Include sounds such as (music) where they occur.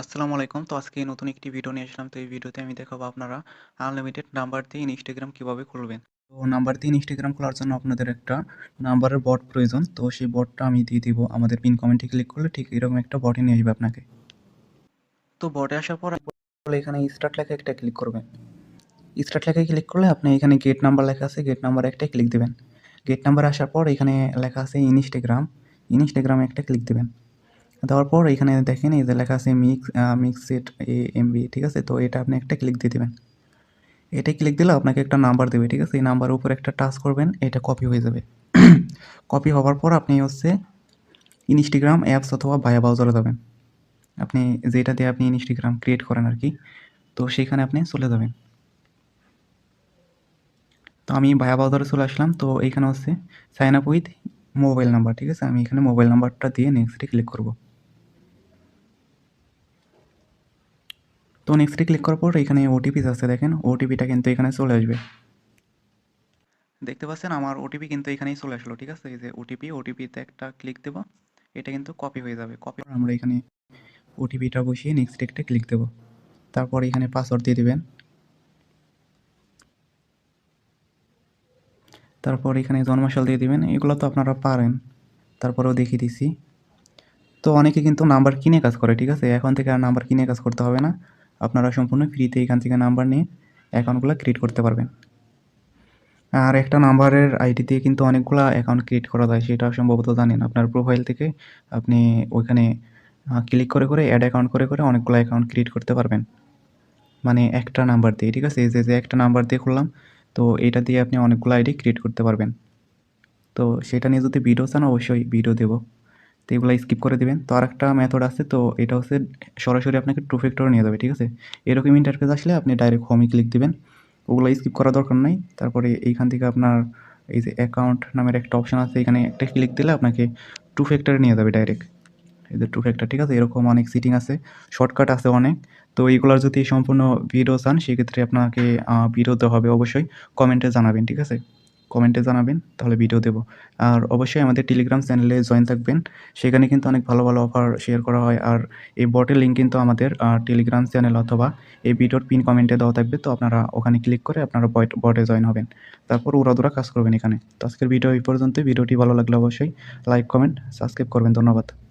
আসসালামু আলাইকুম। তো আজকে নতুন একটি ভিডিও নিয়ে আসলাম। তো এই ভিডিওতে আমি দেখাবো আপনারা আনলিমিটেড নাম্বার দিয়ে ইনস্টাগ্রাম কীভাবে খুলবেন। তো নাম্বার দিয়ে ইনস্টাগ্রাম খোলার জন্য আপনাদের একটা নাম্বারের বট প্রয়োজন। তো সেই বটটা আমি দিয়ে দিব আমাদের পিন কমেন্টে ক্লিক করলে ঠিক এরকম একটা বটে নিয়ে আসবে আপনাকে। তো বটে আসার পর এখানে স্টার্ট লেখা একটা ক্লিক করবেন। স্টার্ট লেখায় ক্লিক করলে আপনি এখানে গেট নাম্বার লেখা আছে গেট নাম্বার একটাই ক্লিক দেবেন গেট নাম্বার আসার পর এখানে লেখা আছে ইনস্টাগ্রাম, ইনস্টাগ্রামে একটা ক্লিক দিবেন। দেওয়ার পর এখানে দেখেন, এই যে লেখা আছে মিক্স মিক্স সেট এ এমবি ঠিক আছে? তো এটা আপনি একটা ক্লিক দিয়ে দেবেন। এটা ক্লিক দিলে আপনাকে একটা নাম্বার দেবে, ঠিক আছে? এই নাম্বারের উপর একটা টাচ করবেন, এটা কপি হয়ে যাবে। (clears throat) কপি হওয়ার পর আপনি হচ্ছে ইনস্টাগ্রাম অ্যাপস অথবা বায়া ব্রাউজারে যাবেন। আপনি যেটা দিয়ে আপনি ইনস্টাগ্রাম ক্রিয়েট করেন আর কি, তো সেখানে আপনি চলে যাবেন। তো আমি বায়া ব্রাউজারে চলে আসলাম, তো এইখানে হচ্ছে sign up with mobile number ঠিক আছে? আমি এখানে মোবাইল নাম্বারটা দিয়ে নেক্সটে ক্লিক করব। তো নেক্সটে ক্লিক করার পর এখানে ওটিপি আছে দেখেন ওটিপিটা কিন্তু এখানে চলে আসবে। দেখতে পাচ্ছেন আমার ওটিপি কিন্তু এখানেই চলে আসলো, ঠিক আছে? এই যে ওটিপি ওটিপিতে একটা ক্লিক দেব, এটা কিন্তু কপি হয়ে যাবে। কপি আমরা এখানে ওটিপিটা বসিয়ে নেক্সট একটা ক্লিক দেব। তারপর এখানে পাসওয়ার্ড দিয়ে দিবেন। তারপর এখানে জন্মসাল দিয়ে দিবেন, এগুলো তো আপনারা পারেন। তারপরেও দেখিয়ে দিছি। তো অনেকে কিন্তু নাম্বার কিনে কাজ করে, ঠিক আছে? এখন থেকে আর নাম্বার কিনে কাজ করতে হবে না। আপনারা সম্পূর্ণ ফ্রিতে এখান থেকে নাম্বার নিয়ে অ্যাকাউন্টগুলো ক্রিয়েট করতে পারবেন। আর একটা নাম্বারের আইডি দিয়ে কিন্তু অনেকগুলো অ্যাকাউন্ট ক্রিয়েট করা যায়, সেটা সম্ভবত জানেন। আপনার প্রোফাইল থেকে আপনি ওইখানে ক্লিক করে করে অ্যাড অ্যাকাউন্ট করে করে অনেকগুলো অ্যাকাউন্ট ক্রিয়েট করতে পারবেন। মানে একটা নাম্বার দিয়ে, ঠিক আছে? এই যে যে একটা নাম্বার দিয়ে খুললাম, তো এটা দিয়ে আপনি অনেকগুলো আইডি ক্রিয়েট করতে পারবেন। তো সেটা নিয়ে যদি ভিডিও চান, অবশ্যই ভিডিও দেবো। তো এগুলো স্কিপ করে দেবেন। তো আর একটা মেথড আছে, তো এটা হচ্ছে সরাসরি আপনাকে টু ফ্যাক্টর নিয়ে যাবে, ঠিক আছে? এরকম ইন্টারফেস আসলে আপনি ডাইরেক্ট হোমে ক্লিক দেবেন। ওগুলো স্কিপ করার দরকার নাই। তারপরে এইখান থেকে আপনার এই যে অ্যাকাউন্ট নামের একটা অপশান আছে, এখানে একটা ক্লিক দিলে আপনাকে টু ফ্যাক্টরে নিয়ে যাবে ডাইরেক্ট এই যে টু ফ্যাক্টর ঠিক আছে? এরকম অনেক সিটিং আছে। শর্টকাট আছে অনেক। তো এইগুলোর যদি সম্পূর্ণ ভিডিও চান, সেক্ষেত্রে আপনাকে ভিডিও দেওয়া হবে অবশ্যই। কমেন্টে জানাবেন, ঠিক আছে? কমেন্টে জানাবেন, তাহলে ভিডিও দেবো। আর অবশ্যই আমাদের টেলিগ্রাম চ্যানেলে জয়েন থাকবেন। সেখানে কিন্তু অনেক ভালো ভালো অফার শেয়ার করা হয়। আর এই বটের লিঙ্ক কিন্তু আমাদের টেলিগ্রাম চ্যানেল অথবা এই ভিডিওর পিন কমেন্টে দেওয়া থাকবে। তো আপনারা ওখানে ক্লিক করে আপনারা বটে জয়েন হবেন। তারপর উড়াদুরা কাজ করবেন এখানে। তো আজকের ভিডিও এই পর্যন্তই। ভিডিওটি ভালো লাগলে অবশ্যই লাইক কমেন্ট সাবস্ক্রাইব করবেন। ধন্যবাদ।